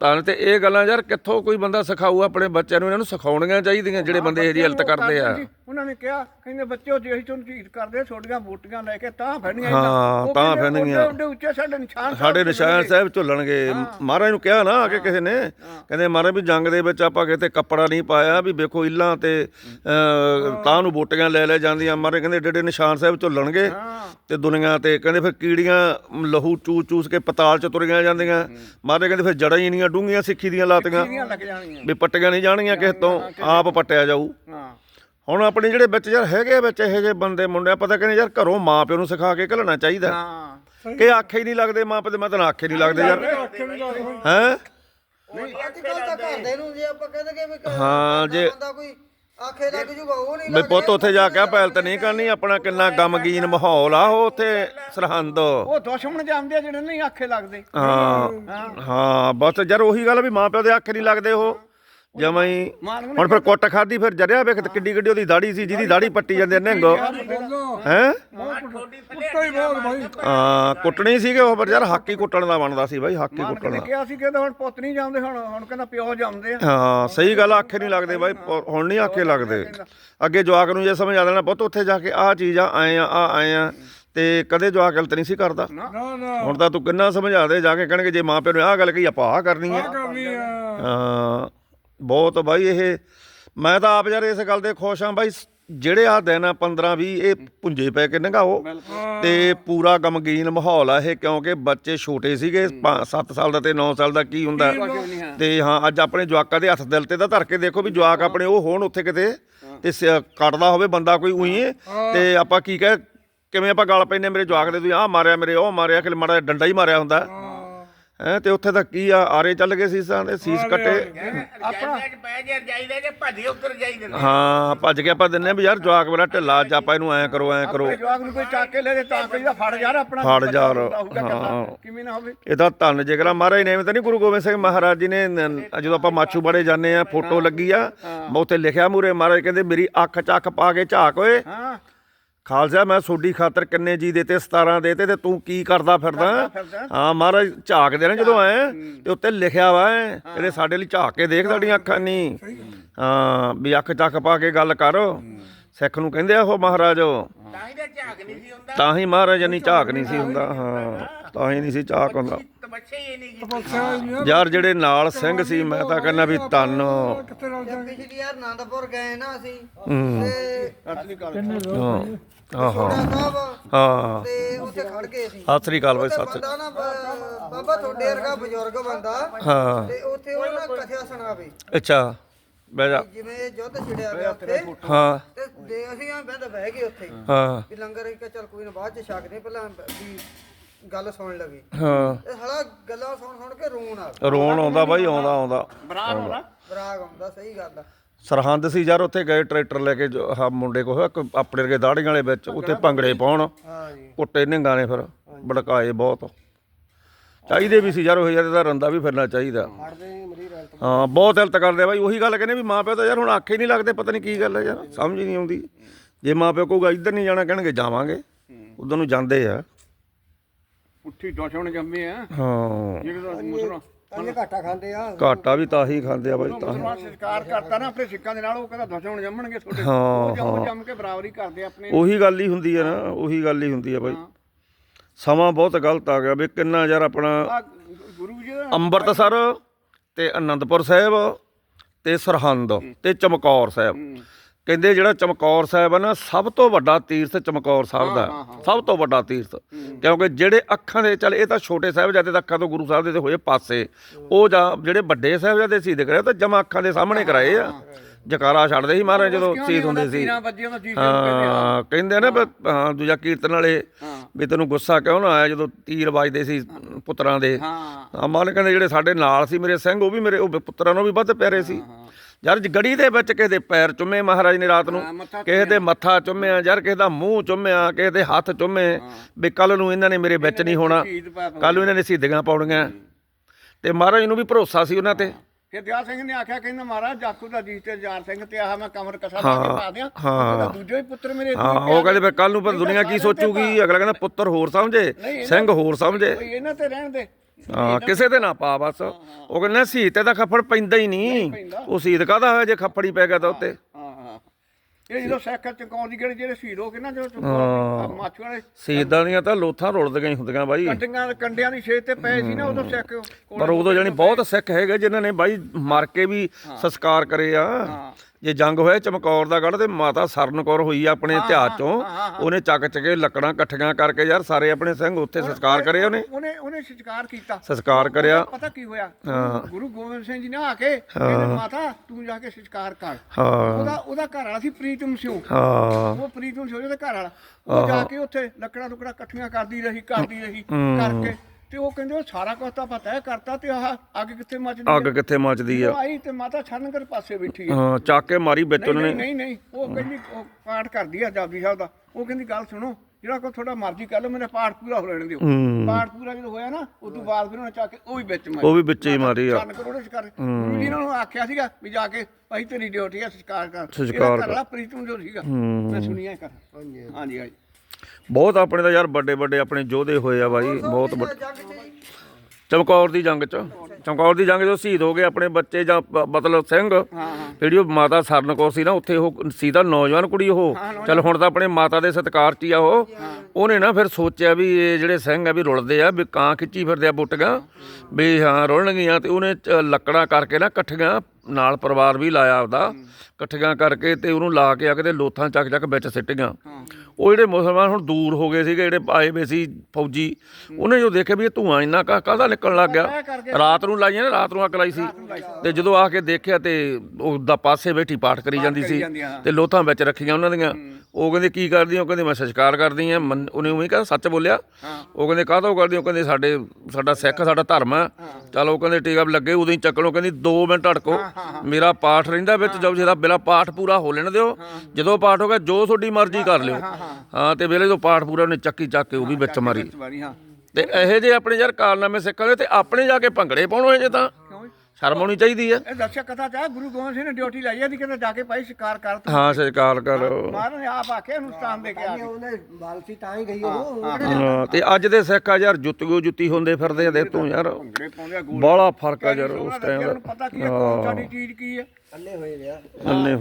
ਤਾਂ ਤੇ ਇਹ ਗੱਲਾਂ ਯਾਰ ਕਿੱਥੋਂ ਕੋਈ ਬੰਦਾ ਸਿਖਾਊ ਆਪਣੇ ਬੱਚਿਆਂ ਨੂੰ ਇਹਨਾਂ ਨੂੰ ਸਿਖਾਉਣੀਆਂ ਚਾਹੀਦੀਆਂ ਜਿਹੜੇ ਬੰਦੇ ਇਹ ਜਿਹੀ ਹਾਲਤ ਕਰਦੇ ਆ। ਉਹਨਾਂ ਨੇ ਕਿਹਾ ਕਹਿੰਦੇ ਬੱਚਿਓ ਜੇ ਅਸੀਂ ਤੁਹਾਨੂੰ ਚੀਜ਼ ਕਰਦੇ ਛੋਟੀਆਂ ਬੂਟੀਆਂ ਲੈ ਕੇ ਤਾਂ ਫੜਨੀਆਂ ਹਾਂ, ਤਾਂ ਫੜਨੀਆਂ। ਉਹਦੇ ਉੱਚੇ ਸਾਡੇ ਨਿਸ਼ਾਨ ਸਾਡੇ ਨਿਸ਼ਾਨ ਸਾਹਿਬ ਝੁੱਲਣਗੇ। ਮਹਾਰਾਜ ਨੂੰ ਕਿਹਾ ਨਾ ਆ ਕੇ ਕਿਸੇ ਨੇ ਕਹਿੰਦੇ ਮਹਾਰਾਜ ਵੀ ਜੰਗ ਦੇ ਵਿੱਚ ਆਪਾਂ ਕਿਤੇ ਕੱਪੜਾ ਨਹੀਂ ਪਾਇਆ ਵੀ ਵੇਖੋ ਇੱਲਾਂ ਤੇ ਤਾਂ ਨੂੰ ਬੋਟੀਆਂ ਲੈ ਲੈ ਜਾਂਦੀਆਂ। ਮਹਾਰਾਜ ਕਹਿੰਦੇ ਏਡੇ ਨਿਸ਼ਾਨ ਸਾਹਿਬ ਝੁੱਲਣਗੇ ਤੇ ਦੁਨੀਆ ਤੇ ਕਹਿੰਦੇ ਫਿਰ ਕੀੜੀਆਂ ਲਹੂ ਚੂਸ ਚੂਸ ਕੇ ਪਤਾਲ ਚ ਤੁਰੀਆਂ ਜਾਂਦੀਆਂ। ਮਹਾਰਾਜ ਕਹਿੰਦੇ ਫਿਰ ਜੜਾਂ ਹੀ ਇੰਨੀਆਂ ਡੂੰਘੀਆਂ ਸਿੱਖੀ ਦੀਆਂ ਲਾਤੀਆਂ। ਲੱਗ ਜਾਣੀਆਂ। ਵੀ ਪੱਟੀਆਂ ਨਹੀਂ ਜਾਣਗੀਆਂ ਕਿਸੇ ਤੋਂ ਆਪ ਪੱਟਿਆ ਜਾਊ। ਹਾਂ। ਹੁਣ ਆਪਣੇ ਜਿਹੜੇ ਬੱਚੇ ਯਾਰ ਹੈਗੇ ਆ ਵਿੱਚ ਇਹੋ ਜਿਹੇ ਬੰਦੇ ਮੁੰਡੇ ਆ, ਪਤਾ ਕਹਿੰਦੇ ਯਾਰ ਘਰੋਂ ਮਾਂ ਪਿਓ ਨੂੰ ਸਿਖਾ ਕੇ ਘੱਲਣਾ ਚਾਹੀਦਾ। ਹਾਂ। ਕਿ ਆਖੇ ਹੀ ਨਹੀਂ ਲੱਗਦੇ ਮਾਂ ਪਿਓ ਦੇ ਮੈਂ ਤਾਂ ਆਖੇ ਨਹੀਂ ਲੱਗਦੇ ਯਾਰ। ਆਖੇ ਲੱਗਦੇ। ਹੈ? ਅੱਜ ਕੱਲ ਤਾਂ ਘਰ ਦੇ ਨੂੰ ਜੇ ਆਪਾਂ ਕਹਿੰਦੇ ਕਿ ਵੀ ਘਰ ਹਾਂ, ਜੇ- ਬੰਦਾ ਕੋਈ ਆਖੇ ਲੱਗ ਜੂਗਾ ਉਹ ਨਹੀਂ ਬਈ ਪੁੱਤ ਉੱਥੇ ਜਾ ਕੇ ਪਹਿਲ ਤਾਂ ਨਹੀਂ ਕਰਨੀ ਆਪਣਾ ਕਿੰਨਾ ਗਮਗੀਨ ਮਾਹੌਲ ਆ ਉਹ ਉੱਥੇ ਸਰਹੰਦ। ਉਹ ਦੁਸ਼ਮਣ ਜਾਂਦੇ ਆ ਜਿਹੜੇ ਨਹੀਂ ਆਖੇ ਲੱਗਦੇ। ਹਾਂ ਹਾਂ। ਬਸ ਯਾਰ ਉਹੀ ਗੱਲ ਵੀ ਮਾਂ ਪਿਓ ਦੇ ਆਖੇ ਨਹੀਂ ਲੱਗਦੇ ਉਹ। ਜਮਾਂ ਹੀ ਹੁਣ ਫਿਰ ਕੁੱਟ ਖਾਦੀ ਫਿਰ ਜਰਿਆ ਵੇਖ ਤੇ ਕਿੱਡੀ ਕਿੱਡੀ ਉਹਦੀ ਦਾੜੀ ਸੀ ਜਿਹਦੀ ਦਾੜੀ ਪੱਟੀ ਜਾਂਦੇ ਬੋਲੋ ਹੈ? ਕੁੱਤਾ ਹੀ ਬਹੁਤ ਭਾਈ ਹਾਂ ਕੁੱਟਣੀ ਸੀਗੇ ਉਹ ਪਰ ਯਾਰ ਹਾਕੀ ਕੁੱਟਣ ਦਾ ਬਣਦਾ ਸੀ ਬਾਈ ਹਾਕੀ ਕੁੱਟਣ ਦਾ। ਕਿਹਾ ਸੀ ਕਿ ਹੁਣ ਪੁੱਤ ਨਹੀਂ ਜਾਂਦੇ ਹੁਣ ਹੁਣ ਕਹਿੰਦਾ ਪਿਓ ਜਾਂਦੇ ਆ। ਹਾਂ ਸਹੀ ਗੱਲ ਆ, ਆਖੇ ਨਹੀਂ ਲੱਗਦੇ ਬਾਈ ਹੁਣ ਨਹੀਂ ਆਖੇ ਲੱਗਦੇ। ਅੱਗੇ ਜਵਾਕ ਨੂੰ ਜੇ ਸਮਝ ਆ ਦੇਣਾ ਪੁੱਤ ਉੱਥੇ ਜਾ ਕੇ ਆਹ ਚੀਜ਼ ਆ ਆਏ ਆ ਆ ਆਏ ਆ ਤੇ ਕਦੇ ਜਵਾਕ ਗਲਤ ਨਹੀਂ ਸੀ ਕਰਦਾ। ਨਾ। ਨਾ ਹੁਣ ਤਾਂ ਤੂੰ ਕਿੰਨਾ ਸਮਝਾ ਦੇ ਜਾ ਕੇ ਕਹਿਣਗੇ ਜੇ ਮਾਂ ਪਿਓ ਨੇ ਆਹ ਗੱਲ ਕਹੀ ਆਪਾਂ ਆਹ ਕਰਨੀ ਹੈ ਕਰਨੀ ਆ। ਹਾਂ। ਬਹੁਤ ਬਾਈ ਇਹ ਮੈਂ ਤਾਂ ਆਪ ਯਾਰ ਇਸ ਗੱਲ ਦੇ ਖੁਸ਼ ਹਾਂ ਬਾਈ ਜਿਹੜੇ ਆ ਦਿਨ ਆ 15 20 ਇਹ ਪੁੰਜੇ ਪੈ ਕੇ ਨੰਗਾਓ ਤੇ ਪੂਰਾ ਗਮਗੀਨ ਮਾਹੌਲ ਆ ਇਹ ਕਿਉਂਕਿ ਬੱਚੇ ਛੋਟੇ ਸੀਗੇ 7 ਸਾਲ ਦਾ ਤੇ 9 ਸਾਲ ਦਾ ਕੀ ਹੁੰਦਾ? ਤੇ ਹਾਂ ਅੱਜ ਆਪਣੇ ਜਵਾਕਾਂ ਦੇ ਹੱਥ ਦਿਲ ਤੇ ਤਾਂ ਧਰ ਕੇ ਦੇਖੋ ਵੀ ਜਵਾਕ ਆਪਣੇ ਉਹ ਹੋਣ ਉੱਥੇ ਕਿਤੇ ਤੇ ਕੱਟਦਾ ਹੋਵੇ ਬੰਦਾ ਕੋਈ ਉਹੀ ਤੇ ਆਪਾਂ ਕੀ ਕਹੇ ਕਿਵੇਂ ਆਪਾਂ ਗੱਲ ਪੈਨੇ ਮੇਰੇ ਜਵਾਕ ਦੇ ਤੁਸੀਂ ਆਹ ਮਾਰਿਆ ਮੇਰੇ ਉਹ ਮਾਰਿਆ ਕਿ ਮਾੜਾ ਡੰਡਾ ਹੀ ਮਾਰਿਆ ਹੁੰਦਾ। ਹੈ ਤੇ ਉੱਥੇ ਤਾਂ ਕੀ ਆ ਆਰੇ ਚੱਲ ਗਏ ਸੀਸਾਂ ਦੇ ਸੀਸ ਕੱਟੇ। ਆਪਣਾ ਪੈ ਜਾ ਜਾਈਦਾ ਜੇ ਭੱਜੇ ਉੱਤਰ ਜਾਈਦੇ ਹਾਂ ਭੱਜ ਕੇ ਆਪਾਂ ਦਿੰਨੇ ਵੀ ਯਾਰ ਜਵਾਕ ਮੇਰਾ ਢਿੱਲਾ ਅੱਜ ਆਪਾਂ ਇਹਨੂੰ ਐਂ ਕਰੋ ਐਂ ਕਰੋ। ਜਵਾਕ ਨੂੰ ਕੋਈ ਚੱਕ ਕੇ ਲੈ ਜੇ ਤਾਂ ਕਹੀਦਾ ਫੜ ਯਾਰ ਆਪਣਾ। ਫੜ ਯਾਰ, ਹਾਂ। ਕਿਵੇਂ ਨਾ ਹੋਵੇ। ਇਹਦਾ ਧੰਨ ਜਿਗਰਾ ਮਹਾਰਾਜ ਨੇ ਐਵੇਂ ਤਾਂ ਨਹੀਂ ਗੁਰੂ ਗੋਬਿੰਦ ਸਿੰਘ ਮਹਾਰਾਜ ਜੀ ਨੇ ਨ- ਜਦੋਂ ਆਪਾਂ ਮਾਛੂ ਬਾੜੇ ਜਾਂਦੇ ਆ ਫੋਟੋ ਲੱਗੀ ਆ ਮੈਂ ਉੱਥੇ ਲਿਖਿਆ ਮੂਰੇ ਮਹਾਰਾਜ ਕਹਿੰਦੇ ਮੇਰੀ ਅੱਖ ਚ ਅੱਖ ਪਾ ਕੇ ਝਾਕ ਓਏ। ਹਾਂ। ਖਾਲਸਾ ਮੈਂ ਸੋਡੀ ਖਾਤਰ ਕਿੰਨੇ ਜੀ ਦੇਤੇ 17 ਦੇਤੇ ਤੇ ਤੂੰ ਕੀ ਕਰਦਾ ਫਿਰਦਾ। ਹਾਂ ਮਹਾਰਾਜ ਝਾਕਦੇ ਨੇ ਜਦੋਂ ਆਏ ਤੇ ਉੱਤੇ ਲਿਖਿਆ ਵਾ ਇਹਦੇ ਸਾਡੇ ਲਈ ਝਾਕ ਕੇ ਦੇਖ ਸਾਡੀਆਂ ਅੱਖਾਂ ਨਹੀਂ ਹਾਂ ਵੀ ਅੱਖ ਚੱਕ ਪਾ ਕੇ ਗੱਲ ਕਰ। ਸਿੱਖ ਨੂੰ ਕਹਿੰਦੇ ਆ ਉਹ ਮਹਾਰਾਜ। ਤਾਂ ਹੀ ਤਾਂ ਝਾਕ ਨਹੀਂ ਸੀ ਹੁੰਦਾ। ਤਾਂ ਹੀ ਮਹਾਰਾਜ ਨਹੀਂ ਝਾਕ ਨਹੀਂ ਸੀ ਹੁੰਦਾ ਹਾਂ ਤਾਂ ਹੀ ਨਹੀਂ ਸੀ ਝਾਕ ਹੁੰਦਾ। ਹੀ ਨਹੀਂ ਕੀਤੀ। ਯਾਰ ਜਿਹੜੇ ਨਾਲ ਸਿੰਘ ਸੀ ਮੈਂ ਤਾਂ ਕਹਿੰਦਾ ਵੀ ਤਨ ਕਿੱਥੇ ਪਿਛਲੀ ਯਾਰ ਆਨੰਦਪੁਰ ਗਏ ਨਾ ਅਸੀਂ। ਹੂੰ। ਤੇ ਹਾਂ ਹਾਂ ਤੇ ਉੱਥੇ ਖੜ ਗਏ ਸੀ ਸਤਿ ਸ੍ਰੀ ਅਕਾਲ ਬਾਈ ਸਤਿ ਸ੍ਰੀ ਬੰਦਾ ਨਾ ਬ- ਬਾਬਾ ਤੁਹਾਡੇ ਵਰਗਾ ਬਜ਼ੁਰਗ ਬੰਦਾ। ਹਾਂ। ਤੇ ਉੱਥੇ ਉਹ ਨਾ ਕਥਿਆ ਸੁਣਾਵੇ। ਅੱਛਾ ਬਹਿ ਜਾ। ਜਿਵੇਂ ਇਹ ਯੁੱਧ ਛਿੜਿਆ ਗਿਆ ਉੱਥੇ। ਹਾਂ। ਤੇ ਦੇ ਅਸੀਂ ਆ ਬੰਦਾ ਬਹਿ ਗਏ ਉੱਥੇ। ਹਾਂ। ਵੀ ਲੰਗਰ ਇੱਕ ਚੱਲ ਕੋਈ ਨਾ ਬਾਅਦ ਚ ਛਕਦੇ ਪਹਿਲਾਂ ਵੀ ਗੱਲ ਸੁਣ ਲਵੇ। ਹਾਂ। ਤੇ ਹਲਾ ਗੱਲਾਂ ਸੁਣ ਸੁਣ ਕੇ ਰੋਣ ਆ ਗਿਆ। ਰੋਣ ਆਉਂਦਾ ਬਾਈ ਆਉਂਦਾ ਆਉਂਦਾ। ਬਰਾਰ ਹੋਣਾ ਬਰਾਗ ਆਉਂਦਾ ਸਹੀ ਗੱਲ ਆ। ਸਰਹੰਦ ਸੀ ਯਾਰ ਉੱਥੇ ਗਏ ਟਰੈਕਟਰ ਲੈ ਕੇ ਜੋ ਆਹ ਮੁੰਡੇ ਕੋਲ ਇੱਕ ਆਪਣੇ ਵਰਗੇ ਦਾੜੀਆਂ ਵਾਲੇ ਵਿੱਚ ਉੱਥੇ ਭੰਗੜੇ ਪਾਉਣ। ਹਾਂ ਜੀ। ਕੁੱਟੇ ਨਿੰਗਾ ਨੇ ਫਿਰ ਭੜਕਾਏ ਬਹੁਤ। ਚਾਹੀਦੇ ਵੀ ਸੀ ਯਾਰ ਉਹ ਯਾਰ ਦਾ ਰੰਦਾ ਵੀ ਫਿਰਨਾ ਚਾਹੀਦਾ। ਹਾਂ ਬਹੁਤ ਇਲਤ ਕਰਦੇ ਆ ਬਾਈ ਉਹੀ ਗੱਲ ਕਹਿੰਦੇ ਵੀ ਮਾਂ ਪਿਓ ਤਾਂ ਯਾਰ ਹੁਣ ਆਖੇ ਨਹੀਂ ਲੱਗਦੇ ਪਤਾ ਨਹੀਂ ਕੀ ਗੱਲ ਹੈ ਯਾਰ ਸਮਝ ਨਹੀਂ ਆਉਂਦੀ। ਜੇ ਮਾਂ ਪਿਓ ਕਹੂਗਾ ਇੱਧਰ ਨਹੀਂ ਜਾਣਾ ਕਹਿਣਗੇ ਜਾਵਾਂਗੇ। ਉਧਰ ਨੂੰ ਜਾਂਦੇ ਆ। ਉੱਠੀ ਡੋਛਣ ਜੰਮੇ ਆ। ਹਾਂ। ਜਿਹੜੇ ਦਾ ਮੁਸਲਮਾਨ ਤਾਂ ਘਾਟਾ ਖਾਂਦੇ ਆ। ਘਾਟਾ ਵੀ ਤਾਂ ਹੀ ਖਾਂਦੇ ਆ ਬਾਈ ਤਾਂ ਹੀ। ਮੁਸਲਮਾਨ ਸੰਸਕਾਰ ਕਰਤਾ ਨਾ ਆਪਣੇ ਸਿੱਕਾਂ ਦੇ ਨਾਲ ਉਹ ਕਹਿੰਦਾ ਡੋਛਣ ਜੰਮਣਗੇ ਤੁਹਾਡੇ। ਹਾਂ, ਉਹ ਜੰਮ ਜੰਮ ਕੇ ਬਰਾਬਰੀ ਕਰਦੇ ਆਪਣੇ। ਉਹੀ ਗੱਲ ਹੀ ਹੁੰਦੀ ਹੈ ਨਾ ਉਹੀ ਗੱਲ ਹੀ ਹੁੰਦੀ ਹੈ ਬਾਈ। ਸਮਾਂ ਬਹੁਤ ਗਲਤ ਆ ਗਿਆ ਵੀ ਕਿੰਨਾ ਯਾਰ ਆਪਣਾ ਗੁਰੂ ਜੀ ਦਾ ਅੰਮ੍ਰਿਤਸਰ ਤੇ ਅਨੰਦਪੁਰ ਸਾਹਿਬ ਤੇ ਸਰਹੰਦ ਤੇ ਚਮਕੌਰ ਸਾਹਿਬ। ਕਹਿੰਦੇ ਜਿਹੜਾ ਚਮਕੌਰ ਸਾਹਿਬ ਹੈ ਨਾ ਸਭ ਤੋਂ ਵੱਡਾ ਤੀਰਥ ਚਮਕੌਰ ਸਾਹਿਬ ਦਾ। ਸਭ ਤੋਂ ਵੱਡਾ ਤੀਰਥ। ਕਿਉਂਕਿ ਜਿਹੜੇ ਅੱਖਾਂ ਦੇ ਚੱਲ ਇਹ ਤਾਂ ਛੋਟੇ ਸਾਹਿਬਜ਼ਾਦੇ ਤਾਂ ਅੱਖਾਂ ਤੋਂ ਗੁਰੂ ਸਾਹਿਬ ਦੇ ਤੇ ਹੋਏ ਪਾਸੇ। ਉਹ ਜਿਹੜੇ ਵੱਡੇ ਸਾਹਿਬਜ਼ਾਦੇ ਸ਼ਹੀਦ ਕਰਾਏ ਤਾਂ ਜਮਾ ਅੱਖਾਂ ਦੇ ਸਾਹਮਣੇ ਕਰਾਏ ਆ। ਜਕਾਰਾ ਛੱਡਦੇ ਸੀ ਮਹਾਰਾਜ ਜਦੋਂ ਸ਼ਹੀਦ ਹੁੰਦੇ ਸੀ? ਹਾਂ ਕਹਿੰਦੇ ਨਾ ਹਾਂ। ਦੂਜਾ ਕੀਰਤਨ ਵਾਲੇ ਵੀ ਤੈਨੂੰ ਗੁੱਸਾ ਕਿਉਂ ਨਾ ਆਇਆ ਜਦੋਂ ਤੀਰ ਵੱਜਦੇ ਸੀ ਪੁੱਤਰਾਂ ਦੇ? ਹਾਂ। ਮਾਲਕ ਕਹਿੰਦੇ ਜਿਹੜੇ ਸਾਡੇ ਨਾਲ ਸੀ ਮੇਰੇ ਸਿੰਘ ਉਹ ਵੀ ਮੇਰੇ ਉਹ ਪੁੱਤਰਾਂ ਨੂੰ ਵੀ ਵੱਧ ਪਿਆਰੇ ਸੀ। ਯਾਰ ਜ- ਗੜੀ ਦੇ ਵਿੱਚ ਕਿਸੇ ਦੇ ਪੈਰ ਚੁੰਮੇ ਮਹਾਰਾਜ ਨੇ ਰਾਤ ਨੂੰ ਕਿਸੇ ਦੇ ਮੱਥਾ ਚੁੰਮਿਆ ਯਾਰ ਕਿਸੇ ਦਾ ਮੂੰਹ ਚੁੰਮਿਆ ਕਿਸੇ ਦੇ ਹੱਥ ਚੁੰਮੇ ਵੀ ਕੱਲ ਨੂੰ ਇਹਨਾਂ ਨੇ ਮੇਰੇ ਵਿੱਚ ਨਹੀਂ ਹੋਣਾ ਕੱਲ ਨੂੰ ਇਹਨਾਂ ਨੇ ਸਿੱਧੀਆਂ ਪਾਉਣੀਆਂ। ਤੇ ਮਹਾਰਾਜ ਨੂੰ ਵੀ ਭਰੋਸਾ ਸੀ ਉਹਨਾਂ ਤੇ। ਫਿਰ ਦਿਆਲ ਸਿੰਘ ਨੇ ਆਖਿਆ ਕਹਿੰਦਾ ਮਹਾਰਾਜ ਜਾਖੂ ਦਾ ਜੀ ਤੇ ਜਾਰ ਸਿੰਘ ਤੇ ਆਹ ਮੈਂ ਕਮਰ ਕਸਾ ਕੇ ਪਾ ਦਿਆਂ। ਹਾਂ। ਉਹ ਕਹਿੰਦਾ ਦੂਜੇ ਹੀ ਪੁੱਤਰ ਮੇਰੇ ਹਾਂ ਉਹ ਕਹਿੰਦੇ ਫਿਰ ਕੱਲ ਨੂੰ ਪਰ ਦੁਨੀਆ ਕੀ ਸੋਚੂਗੀ? ਅਗਲਾ ਕਹਿੰਦਾ ਪੁੱਤਰ ਹੋਰ ਸਮਝੇ ਸਿੰਘ ਹੋਰ ਸਮਝੇ। ਕੋਈ ਇਹਨਾਂ ਤੇ ਰਹਿਣ ਦੇ। ਹਾਂ ਕਿਸੇ ਤੇ ਨਾ ਪਾ ਬਸ। ਉਹ ਕਹਿੰਦਾ ਸ਼ਹੀਦ ਤੇ ਤਾਂ ਖੱਫੜ ਪੈਂਦਾ ਹੀ ਨਹੀਂ। ਉਹ ਸ਼ਹੀਦ ਕਾਹਦਾ ਹੋਇਆ ਜੇ ਖੱਫੜ ਹੀ ਪੈ ਗਿਆ ਤਾਂ ਉੱਤੇ? ਇਹ ਜਦੋਂ ਸਿੱਖ ਚਕਾਉਂ ਦੀ ਗੜੀ ਜਿਹੜੇ ਸ਼ਹੀਦ ਹੋ ਕੇ ਨਾ ਜਦੋਂ ਮਾਛੂ ਵਾਲੇ ਸ਼ਹੀਦਾਂ ਦੀਆਂ ਤਾਂ ਲੋਥਾਂ ਰੁਲਦੀਆਂ ਹੀ ਹੁੰਦੀਆਂ ਬਾਈ। ਕੰਡੀਆਂ ਕੰਡਿਆਂ ਦੀ ਛੇਤ ਤੇ ਪਏ ਸੀ ਨਾ ਉਦੋਂ ਸਿੱਖ ਪਰ ਉਦੋਂ ਜਾਨੀ ਬਹੁਤ ਸਿੱਖ ਹੈਗੇ ਜਿਨ੍ਹਾਂ ਨੇ ਬਾਈ ਮਰ ਕੇ ਵੀ ਸੰਸਕਾਰ ਕਰੇ ਆ। ਜੇ ਜੰਗ ਹੋਇਆ ਚਮਕੌਰ ਦਾ ਗੜ ਤੇ ਮਾਤਾ ਸਰਨ ਕੌਰ ਹੋਈ ਆ ਆਪਣੇ ਇਤਿਹਾਸ ਚੋਂ। ਉਹਨੇ ਚੱਕ ਚਕੇ ਲੱਕੜਾਂ ਇਕੱਠੀਆਂ ਕਰਕੇ ਯਾਰ ਸਾਰੇ ਆਪਣੇ ਸਿੰਘ ਉੱਥੇ ਸੰਸਕਾਰ ਕਰੇ ਉਹਨੇ। ਉਹਨੇ ਉਹਨੇ ਸਤਿਕਾਰ ਕੀਤਾ। ਸੰਸਕਾਰ ਕਰਿਆ। ਪਤਾ ਕੀ ਹੋਇਆ? ਗੁਰੂ ਗੋਬਿੰਦ ਸਿੰਘ ਜੀ ਨੇ ਆ ਕੇ ਕਹਿੰਦੇ ਮਾਤਾ ਤੂੰ ਜਾ ਕੇ ਸਤਿਕਾਰ ਕਰ। ਹਾਂ। ਉਹਦਾ ਉਹਦਾ ਘਰ ਵਾਲਾ ਸੀ ਪ੍ਰੀਤਮ ਸਿੰਘ ਹਾਂ। ਉਹ ਪ੍ਰੀਤਮ ਸਿੰਘ ਉਹਦੇ ਘਰ ਵਾਲਾ। ਉਹ ਜਾ ਕੇ ਉੱਥੇ ਲੱਕੜਾਂ ਲੁਕੜਾਂ ਇਕੱਠੀਆਂ ਕਰਦੀ ਰਹੀ ਕਰਦੀ ਰਹੀ। ਕਰਕੇ ਤੇ ਉਹ ਕਹਿੰਦੇ ਉਹ ਸਾਰਾ ਕੁਝ ਤਾਂ ਪਤਾ ਹੈ ਕਰਤਾ ਤੇ ਆਹ ਅੱਗ ਕਿੱਥੇ ਮੱਚਦੀ ਅੱਗ ਕਿੱਥੇ ਮੱਚਦੀ ਆ? ਆਈ ਤੇ ਮਾਤਾ ਛੰਨਗਰ ਪਾਸੇ ਬੈਠੀ ਹੈ। ਹਾਂ ਚੱਕ ਕੇ ਮਾਰੀ ਵਿੱਚ ਉਹਨਾਂ ਨਹੀਂ ਨੇ ਨਹੀਂ ਨਹੀਂ ਉਹ ਕਹਿੰਦੀ ਉਹ ਪਾਠ ਕਰਦੀ ਆ ਜਾਪੀ ਸਾਹਿਬ ਦਾ। ਉਹ ਕਹਿੰਦੀ ਗੱਲ ਸੁਣੋ ਜਿਹੜਾ ਕੋ ਥੋੜਾ ਮਰਜ਼ੀ ਕਰ ਲਓ ਮੇਰਾ ਪਾਠ ਪੂਰਾ ਹੋ ਲੈਣ ਦਿਓ। ਹੂੰ। ਪਾਠ ਪੂਰਾ ਜਦੋਂ ਹੋਇਆ ਨਾ ਉਸ ਤੋਂ ਬਾਅਦ ਫਿਰ ਉਹਨੇ ਚਾ ਕੇ ਉਹ ਵੀ ਵਿੱਚ ਮਾਰੀ। ਉਹ ਵੀ ਵਿੱਚੇ ਹੀ ਮਾਰੀ ਆ। ਚੰਨ ਕਰੋੜੇ ਸ਼ਿਕਾਰ। ਗੁਰੂ ਜੀ ਨੇ ਉਹਨੂੰ ਆਖਿਆ ਸੀਗਾ ਵੀ ਜਾ ਕੇ ਭਾਈ ਤੇਰੀ ਡਿਊਟੀ ਹੈ ਸਤਿਕਾਰ ਕਰ। ਸਤਿਕਾਰ ਕਰ। ਘਰਵਾਲਾ ਪ੍ਰੀਤਮ ਜੋ ਸੀਗਾ। ਮੈਂ ਸੁਣੀਆ ਕਰ ਹਾਂਜੀ ਹਾਂਜੀ। ਬਹੁਤ ਆਪਣੇ ਤਾਂ ਯਾਰ ਵੱਡੇ ਵੱਡੇ ਆਪਣੇ ਯੋਧੇ ਹੋਏ ਆ ਬਾਈ ਬਹੁਤ ਚਮਕੌਰ ਦੀ ਜੰਗ ਚ। ਚਮਕੌਰ ਦੀ ਜੰਗ 'ਚ ਸ਼ਹੀਦ ਹੋ ਗਏ ਆਪਣੇ ਬੱਚੇ ਜਾਂ ਮਤਲਬ ਸਿੰਘ। ਜਿਹੜੀ ਉਹ ਮਾਤਾ ਸਰਨ ਕੌਰ ਸੀ ਨਾ ਉੱਥੇ ਉਹ ਸੀ ਤਾਂ ਨੌਜਵਾਨ ਕੁੜੀ ਉਹ। ਚਲ ਹੁਣ ਤਾਂ ਆਪਣੇ ਮਾਤਾ ਦੇ ਸਤਿਕਾਰ 'ਚ ਹੀ ਆ ਉਹ। ਉਹਨੇ ਨਾ ਫਿਰ ਸੋਚਿਆ ਵੀ ਇਹ ਜਿਹੜੇ ਸਿੰਘ ਆ ਵੀ ਰੁਲਦੇ ਆ ਵੀ ਕਾਂ ਖਿੱਚੀ ਫਿਰਦੇ ਆ ਬੁੱਟੀਆਂ ਵੀ ਹਾਂ ਰੁਲਣਗੀਆਂ ਤੇ ਉਹਨੇ ਚ- ਲੱਕੜਾਂ ਕਰਕੇ ਨਾ ਇਕੱਠੀਆਂ ਨਾਲ ਪਰਿਵਾਰ ਵੀ ਲਾਇਆ ਆਪਦਾ ਇਕੱਠੀਆਂ ਕਰਕੇ ਤੇ ਉਹਨੂੰ ਲਾ ਕੇ ਆ ਕੇ ਤੇ ਲੋਥਾਂ ਚੱਕ ਚੱਕ ਵਿੱਚ ਸਿੱਟੀਆਂ ਉਹ ਜਿਹੜੇ ਮੁਸਲਮਾਨ ਹੁਣ ਦੂਰ ਹੋ ਗਏ ਸੀਗੇ ਜਿਹੜੇ ਆਏ ਵੇ ਸੀ ਫੌਜੀ ਉਹਨੇ ਜੋ ਦੇਖਿਆ ਵੀ ਇਹ ਧੂਆਂ ਇੰਨਾ ਕਾ ਕਾਹਦਾ ਨਿਕਲਣ ਲੱਗ ਗਿਆ? ਰਾਤ ਨੂੰ ਲਾਈਆਂ ਨਾ ਰਾਤ ਨੂੰ ਅੱਗ ਲਾਈ ਸੀ। ਤੇ ਜਦੋਂ ਆ ਕੇ ਦੇਖਿਆ ਤੇ ਉਹ ਦਾ ਪਾਸੇ ਬੈਠੀ ਪਾਠ ਕਰੀ ਜਾਂਦੀ ਸੀ। ਤੇ ਲੋਥਾਂ ਵਿੱਚ ਰੱਖੀਆਂ ਉਹਨਾਂ ਦੀਆਂ। ਉਹ ਕਹਿੰਦੇ ਕੀ ਕਰਦੀ ਆ? ਉਹ ਕਹਿੰਦੇ ਮੈਂ ਸੰਸਕਾਰ ਕਰਦੀ ਆ। ਉਹਨੇ ਉਵੇਂ ਕਹਾ ਸੱਚ ਬੋਲਿਆ। ਉਹ ਕਹਿੰਦੇ ਕਾਹਤੋਂ ਕਰਦੀ ਆ? ਉਹ ਕਹਿੰਦੇ ਸਾਡੇ ਸਾਡਾ ਸਿੱਖ ਸਾਡਾ ਧਰਮ ਆ। ਚਲ ਉਹ ਕਹਿੰਦੇ ਟੀਕਾ ਲੱਗੇ ਉਦੋਂ ਹੀ ਚੱਕਣੋ ਕਹਿੰਦੀ 2 ਮਿੰਟ ਅੜਕੋ ਮੇਰਾ ਪਾਠ ਰਹਿੰਦਾ ਵਿੱਚ ਜਦ ਜਿਹਦਾ ਮੇਰਾ ਪਾਠ ਪੂਰਾ ਹੋ ਲੈਣ ਦਿਓ। ਜਦੋਂ ਪਾਠ ਹੋ ਗਿਆ ਜੋ ਤੁਹਾਡੀ ਮਰਜ਼ੀ ਕਰ ਲਿਓ। ਹਾਂ ਤੇ ਵੇਲੇ ਜਦੋਂ ਪਾਠ ਪੂਰਾ ਉਹਨੇ ਚੱਕੀ ਚੱਕ ਕੇ ਉਹ ਵੀ ਵਿੱਚ ਮਾਰੀ। ਤੇ ਇਹੋ ਜਿਹੇ ਆਪਣੇ ਯਾਰ ਕਾਰਨਾਮੇ ਸਿੱਖਾਂ ਦੇ ਤੇ ਆਪਣੇ ਜਾ ਕੇ ਭੰਗੜੇ ਪਾਉਣੋ ਜੇ ਤਾਂ। ਜੀ? ਸ਼ਰਮ ਆਉਣੀ ਚਾਹੀਦੀ ਆ। ਇਹ ਦੱਸਿਆ ਕਥਾ ਚਾਹ ਗੁਰੂ ਗੋਬਿੰਦ ਸਿੰਘ ਨੇ ਡਿਊਟੀ ਲਾਈ ਆ ਦੀ ਕਹਿੰਦਾ ਜਾ ਕੇ ਭਾਈ ਸ਼ਿਕਾਰ ਕਰ ਤੂੰ। ਹਾਂ ਸਤਿਕਾਰ ਕਰ। ਮਹਾਰਾਜ ਨੇ ਆਪ ਆਖਿਆ ਹਿੰਦੁਸਤਾਨ ਦੇ ਕੇ ਆ ਕੇ। ਉਹਨੇ ਬਾਲਸੀ ਤਾਂ ਹੀ ਗਈ ਉਹ। ਹਾਂ, ਤੇ ਅੱਜ ਦੇ ਸਿੱਖ ਆ ਯਾਰ ਜੁੱਤੀਓ ਜੁੱਤੀ ਹੁੰਦੇ ਫਿਰਦੇ ਆ ਦੇ ਤੂੰ ਯਾਰ। ਭੰਗੜੇ ਪਾਉਂਦੇ ਆ ਗੋਲ ਬਾਹਲਾ ਫ਼ਰਕ ਆ ਯਾਰ ਉਸ ਟਾਈਮ ਨੂੰ ਪਤਾ ਕੀ ਹੈ ਕੌਣ ਸਾਡੀ ਚੀਜ਼ ਕੀ ਹੈ ਥੱਲੇ ਹੋਏ ਰਿਹਾ। ਦਾ